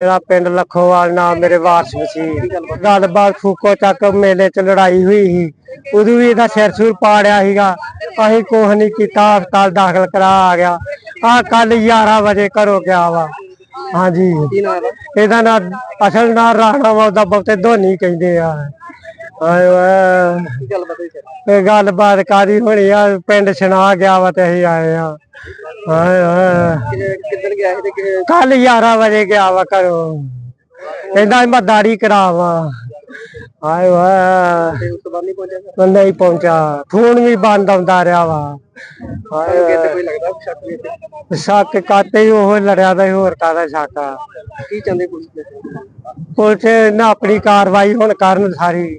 ਮੇਰਾ ਪਿੰਡ ਲਖੋਵਾਲ ਨਾਮ ਮੇਰੇ ਵਾਰਸ ਸੀ। ਗੱਲਬਾਤ ਫੂਕੋ ਚੱਕ ਮੇਲੇ 'ਚ ਲੜਾਈ ਹੋਈ ਸੀ। ਉਦੋਂ ਵੀ ਇਹਦਾ ਸਿਰ ਸੂਰ ਪਾੜਿਆ ਸੀਗਾ। ਅਸੀਂ ਕੁਛ ਨਹੀਂ ਕੀਤਾ ਹਸਪਤਾਲ ਦਾਖਲ ਕਰਾ ਆ ਗਿਆ। ਆ ਕੱਲ 11 ਵਜੇ ਘਰੋਂ ਗਿਆ ਵਾ। ਹਾਂਜੀ। ਇਹਦਾ ਨਾਂ ਅਸਲ ਨਾਂ ਰਾਣਾ ਵਾ ਉਹਦਾ ਬਹੁਤੇ ਧੋਨੀ ਕਹਿੰਦੇ ਆ। ਆਏ ਵਾ ਇਹ ਗੱਲਬਾਤ ਕਾਦੀ ਹੋਣੀ ਆ ਪਿੰਡ ਸੁਣਾ ਗਿਆ ਵਾ ਤੇ ਅਸੀਂ ਆਏ ਆ। ਹਾਏ ਹਾਏ ਕਿੱਦਣ ਗਿਆ ਸੀ ਤੇ ਕਿ ਕੱਲ 11 ਵਜੇ ਗਿਆ ਵਾ ਘਰੋਂ। ਕਹਿੰਦਾ ਸੀ ਮੈਂ ਦਾੜੀ ਕਰਾਵਾ। ਹਾਏ ਵਾ ਉਸ ਤੋਂ ਬਾਅਦ ਨਹੀਂ ਪਹੁੰਚਿਆ ਸਰ ਪਹੁੰਚਾ ਫੋਨ ਵੀ ਬੰਦ ਆਉਂਦਾ ਰਿਹਾ ਵਾ। ਹਾਏ ਕਿਤੇ ਵਾ। ਕੋਈ ਲੱਗਦਾ ਸ਼ੱਕ ਵੀ ਇੱਥੇ? ਸ਼ੱਕ ਕਾਤੇ ਹੀ ਉਹ ਲੜਿਆ ਦਾ ਸੀ, ਹੋਰ ਕਾਦਾ ਸ਼ੱਕ ਆ। ਕੀ ਚਾਹੁੰਦੇ ਪੁਲਿਸ ਨੇ ਪੁਲਿਸ ਨਾ ਆਪਣੀ ਕਾਰਵਾਈ ਹੁਣ ਕਰਨ ਸਾਰੀ।